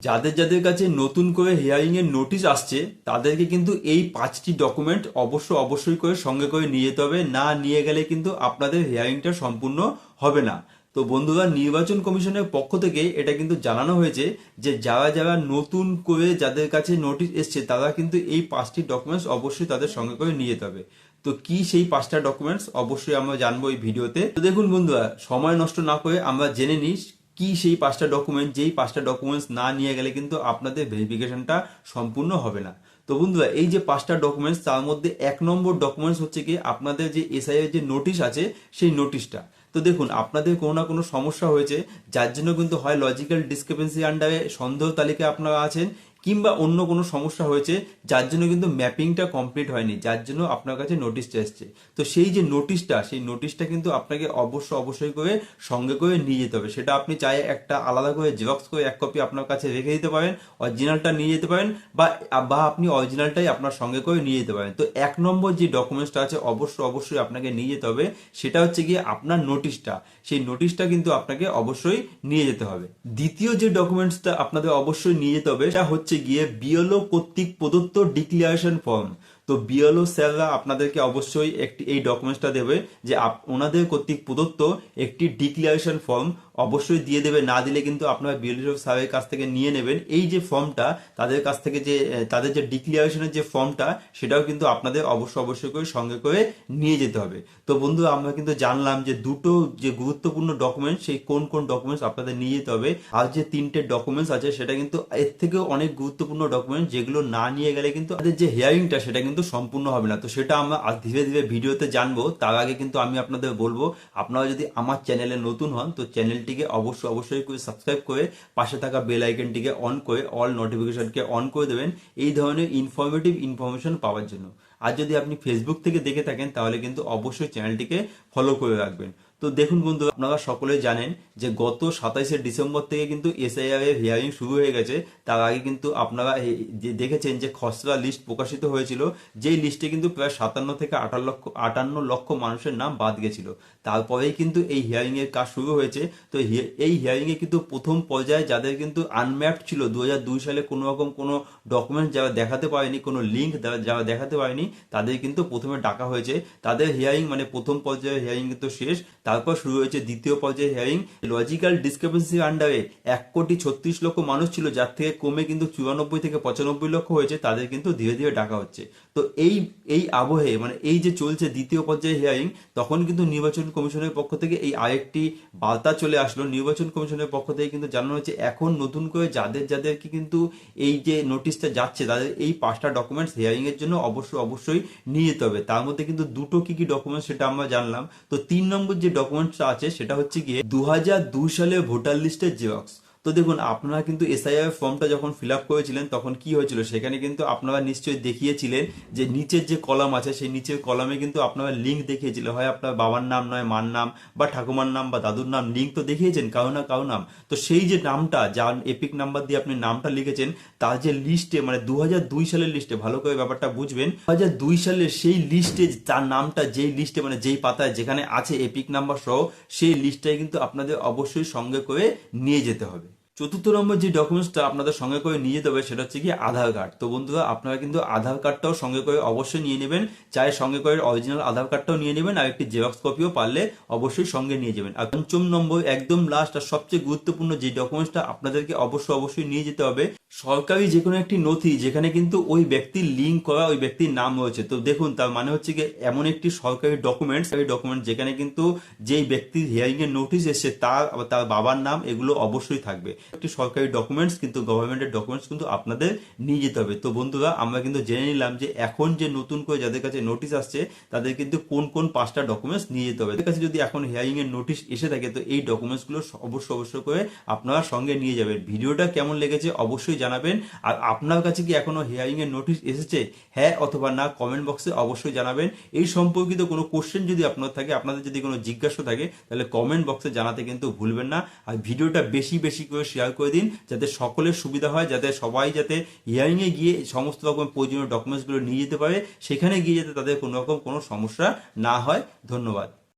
যাদের যাদের কাছে নতুন করে হিয়ারিং এর নোটিশ আসছে, তাদেরকে কিন্তু এই পাঁচটি ডকুমেন্ট অবশ্য অবশ্যই করে সঙ্গে করে নিয়ে যেতে হবে। না নিয়ে গেলে কিন্তু আপনাদের হিয়ারিংটা সম্পূর্ণ হবে না। তো বন্ধুরা, নির্বাচন কমিশনের পক্ষ থেকে এটা কিন্তু জানানো হয়েছে যে, যারা যারা নতুন করে যাদের কাছে নোটিশ এসছে, তারা কিন্তু এই পাঁচটি ডকুমেন্টস অবশ্যই তাদের সঙ্গে করে নিয়ে যেতে হবে। তো কি সেই পাঁচটা ডকুমেন্টস অবশ্যই আমরা জানব এই ভিডিওতে। তো দেখুন বন্ধুরা, সময় নষ্ট না করে আমরা জেনে নিই কি সেই পাঁচটা ডকুমেন্ট যেই পাঁচটা ডকুমেন্টস না নিয়ে গেলে কিন্তু আপনাদের ভেরিফিকেশনটা সম্পূর্ণ হবে না। তো বন্ধুরা, এই যে পাঁচটা ডকুমেন্টস তার মধ্যে এক নম্বর ডকুমেন্টস হচ্ছে কি আপনাদের যে এসআই এর যে নোটিশ আছে, সেই নোটিশটা তো দেখুন, আপনাদের কোনো না কোনো সমস্যা হয়েছে, যার জন্য কিন্তু হয় লজিক্যাল ডিসক্রিপেন্সি আন্ডারে সন্দেহ তালিকায় আপনারা আছেন কিংবা অন্য কোনো সমস্যা হয়েছে, যার জন্য কিন্তু ম্যাপিংটা কমপ্লিট হয়নি, যার জন্য আপনার কাছে নোটিশটা এসছে। তো সেই যে নোটিশটা সেই নোটিশটা কিন্তু আপনাকে অবশ্য অবশ্যই করে সঙ্গে করে নিয়ে যেতে হবে। সেটা আপনি চাই একটা আলাদা করে জেরক্স করে এক কপি আপনার কাছে রেখে দিতে পারেন অরিজিনালটা নিয়ে যেতে পারেন, বা বা আপনি অরিজিনালটাই আপনার সঙ্গে করে নিয়ে যেতে পারেন। তো এক নম্বর যে ডকুমেন্টসটা আছে, অবশ্য অবশ্যই আপনাকে নিয়ে যেতে হবে, সেটা হচ্ছে গিয়ে আপনার নোটিশটা সেই নোটিশটা কিন্তু আপনাকে অবশ্যই নিয়ে যেতে হবে। দ্বিতীয় যে ডকুমেন্টসটা আপনাদের অবশ্যই নিয়ে যেতে হবে, সেটা হচ্ছে গিয়ে বিএলও কর্তৃক প্রদত্ত ডিক্লারেশন ফর্ম তো বিএলও স্যাররা আপনাদেরকে অবশ্যই একটি, এই ডকুমেন্টসটা দেবে যে ওনাদের কর্তৃক প্রদত্ত একটি ডিক্লারেশন ফর্ম অবশ্যই দিয়ে দেবে না দিলে কিন্তু আপনারা বিএলও সাহেবের কাছ থেকে নিয়ে নেবেন। এই যে ফর্মটা, তাদের কাছ থেকে যে তাদের যে ডিক্লারেশনের যে ফর্মটা, সেটাও কিন্তু আপনাদের অবশ্য অবশ্যই করে সঙ্গে করে নিয়ে যেতে হবে। তো বন্ধু, আমরা কিন্তু জানলাম যে দুটো যে গুরুত্বপূর্ণ ডকুমেন্ট সেই কোন কোন ডকুমেন্টস আপনাদের নিয়ে যেতে হবে। আর যে তিনটে ডকুমেন্টস আছে, সেটা কিন্তু এর থেকেও অনেক গুরুত্বপূর্ণ ডকুমেন্ট যেগুলো না নিয়ে গেলে কিন্তু আমাদের যে হিয়ারিংটা সেটা কিন্তু সম্পূর্ণ হবে না। তো সেটা আমরা ধীরে ধীরে ভিডিওতে জানব। তার আগে কিন্তু আমি আপনাদের বলব, আপনারা যদি আমার চ্যানেলে নতুন হন, তো চ্যানেলটিকে অবশ্যই অবশ্যই করে সাবস্ক্রাইব করে পাশে থাকা বেল আইকনটিকে অন করে অল নোটিফিকেশনকে অন করে দেবেন এই ধরনের ইনফরমেটিভ ইনফরমেশন পাওয়ার জন্য। আর যদি আপনি ফেসবুক থেকে দেখে থাকেন, তাহলে কিন্তু অবশ্যই চ্যানেলটিকে ফলো করে রাখবেন। তো দেখুন বন্ধু আপনারা সকলে জানেন যে গত সাতাইশে ডিসেম্বর থেকে কিন্তু এসআইআর এর হিয়ারিং শুরু হয়ে গেছে। তার আগে কিন্তু আপনারা দেখেছেন যে খসড়া লিস্ট প্রকাশিত হয়েছিল, যেই লিস্টে কিন্তু প্রায় সাতান্ন থেকে আটান্ন লক্ষ আটান্ন লক্ষ মানুষের নাম বাদ গেছিল। তারপরেই কিন্তু এই হিয়ারিং এর কাজ শুরু হয়েছে। তো এই হিয়ারিং এ কিন্তু প্রথম পর্যায়ে যাদের কিন্তু আনম্যাপড ছিল দু হাজার দুই সালে কোনো রকম কোনো ডকুমেন্ট যারা দেখাতে পারেনি, কোনো লিঙ্ক যারা দেখাতে পারেনি, তাদের কিন্তু প্রথমে ডাকা হয়েছে। তাদের হিয়ারিং মানে প্রথম পর্যায়ের হিয়ারিং কিন্তু শেষ। তারপর শুরু হয়েছে দ্বিতীয় পর্যায়ে হিয়ারিং লজিক্যাল ডিসক্রিপেন্সি আন্ডারে এক কোটি ছত্রিশ লক্ষ মানুষ ছিল, যার থেকে কমে কিন্তু চুরানব্বই থেকে পঁচানব্বই লক্ষ হয়েছে, তাদের কিন্তু ধীরে ধীরে ডাকা হচ্ছে। তো এই এই আবহে মানে এই যে চলছে দ্বিতীয় পর্যায়ে হিয়ারিং তখন কিন্তু নির্বাচন কমিশনের পক্ষ থেকে এই আরেকটি বার্তা চলে আসলো। নির্বাচন কমিশনের পক্ষ থেকে কিন্তু জানানো হয়েছে, এখন নতুন করে যাদের, যাদেরকে কিন্তু এই যে নোটিশটা যাচ্ছে, তাদের এই পাঁচটা ডকুমেন্টস হিয়ারিং এর জন্য অবশ্যই অবশ্যই নিয়ে যেতে হবে। তার মধ্যে কিন্তু দুটো কি কি ডকুমেন্টস সেটা আমরা জানলাম। তো তিন নম্বর যে ডকুমেন্টসটা আছে সেটা হচ্ছে গিয়ে দু হাজার দুই সালে ভোটার লিস্টের জেরক্স তো দেখুন, আপনারা কিন্তু এসআইআর ফর্মটা যখন ফিল আপ করেছিলেন, তখন কি হয়েছিল? সেখানে কিন্তু আপনারা নিশ্চয়ই দেখিয়েছিলেন যে নিচের যে কলাম আছে, সেই নিচের কলামে কিন্তু আপনারা লিঙ্ক দেখিয়েছিল। হয় আপনার বাবার নাম নয়, মার নাম বা ঠাকুমার নাম বা দাদুর নাম লিঙ্ক তো দেখিয়েছেন, কারও না কারও নাম। তো সেই যে নামটা, যার এপিক নাম্বার দিয়ে আপনি নামটা লিখেছেন, তার যে লিস্টে মানে দু হাজার দুই সালের লিস্টে ভালো করে ব্যাপারটা বুঝবেন দু হাজার দুই সালের সেই লিস্টে তার নামটা, যেই লিস্টে মানে যেই পাতায় যেখানে আছে এপিক নাম্বার সহ, সেই লিস্টটাই কিন্তু আপনাদের অবশ্যই সঙ্গে করে নিয়ে যেতে হবে। চতুর্থ নম্বর যে ডকুমেন্টসটা আপনাদের সঙ্গে করে নিয়ে যেতে হবে, সেটা হচ্ছে কি আধার কার্ড। তো বন্ধুরা, আপনারা কিন্তু আধার কার্ডটাও সঙ্গে করে অবশ্যই নিয়ে নেবেন। চাই সঙ্গে করে অরিজিনাল আধার কার্ডটাও নিয়ে নেবেন, আর একটি জেরক্স কপিও পারলে অবশ্যই সঙ্গে নিয়ে যাবেন। আর পঞ্চম নম্বর, একদম লাস্ট আর সবচেয়ে গুরুত্বপূর্ণ যে ডকুমেন্টসটা আপনাদেরকে অবশ্যই অবশ্যই নিয়ে যেতে হবে সরকারি যে কোনো একটি নথি যেখানে কিন্তু ওই ব্যক্তির লিঙ্ক করা, ওই ব্যক্তির নাম রয়েছে। তো দেখুন, তার মানে হচ্ছে কি এমন একটি সরকারি ডকুমেন্টস এই ডকুমেন্ট যেখানে কিন্তু যেই ব্যক্তির হিয়ারিং এর নোটিশ এসেছে, তার তার বাবার নাম, এগুলো অবশ্যই থাকবে। একটি সরকারি ডকুমেন্টস কিন্তু গভর্নমেন্টের ডকুমেন্টস কিন্তু আপনাদের নিয়ে যেতে হবে। তো বন্ধুরা, আমরা কিন্তু জেনে নিলাম যে এখন যে নতুন করে যাদের কাছে নোটিশ আসছে, তাদের কিন্তু কোন কোন পাঁচটা ডকুমেন্টস নিয়ে যেতে হবে। কাছে যদি এখন হিয়ারিং এর নোটিশ এসে থাকে, তো এই ডকুমেন্টসগুলো অবশ্যই অবশ্যই করে আপনারা সঙ্গে নিয়ে যাবেন। ভিডিওটা কেমন লেগেছে, অবশ্যই জানাবেন। আর আপনার কাছে কি এখনও হিয়ারিং এর নোটিশ এসেছে? হ্যাঁ অথবা না কমেন্ট বক্সে অবশ্যই জানাবেন। এই সম্পর্কিত কোনো কোশ্চেন যদি আপনার থাকে, আপনাদের যদি কোনো জিজ্ঞাসা থাকে, তাহলে কমেন্ট বক্সে জানাতে কিন্তু ভুলবেন না। আর ভিডিওটা বেশি বেশি করে শেয়ার করে দিন, যাতে সকলের সুবিধা হয়, যাতে সবাই যাতে হিয়ারিং এ গিয়ে সমস্ত রকম প্রয়োজনীয় ডকুমেন্টসগুলো নিয়ে যেতে পারে, সেখানে গিয়ে যাতে তাদের কোনো রকম কোনো সমস্যা না হয়। ধন্যবাদ।